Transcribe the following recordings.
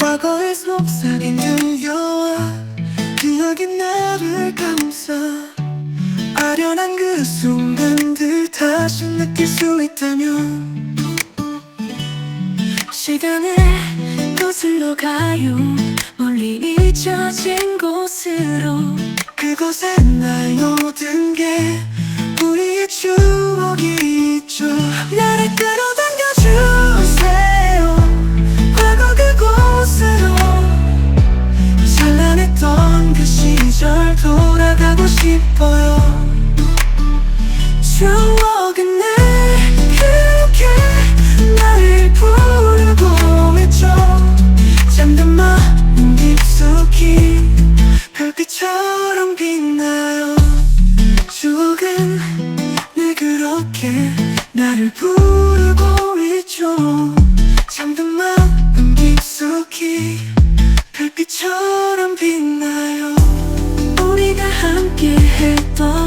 과거의 속삭인 유여와 기억이 나를 감싸 아련한 그 순간들 다시 느낄 수 있다면 시간을 거슬러 가요. 멀리 잊혀진 곳으로 그곳에 날 모든 그렇게 나를 부르고 있죠. 잠든 마음 깊숙이 별빛처럼 빛나요. 우리가 함께 했던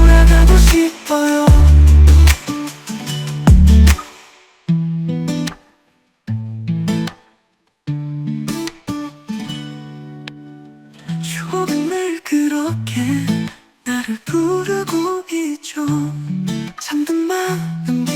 돌아가고 싶어요. 추억은 늘 그렇게 나를 부르고 있죠. 잠든 마음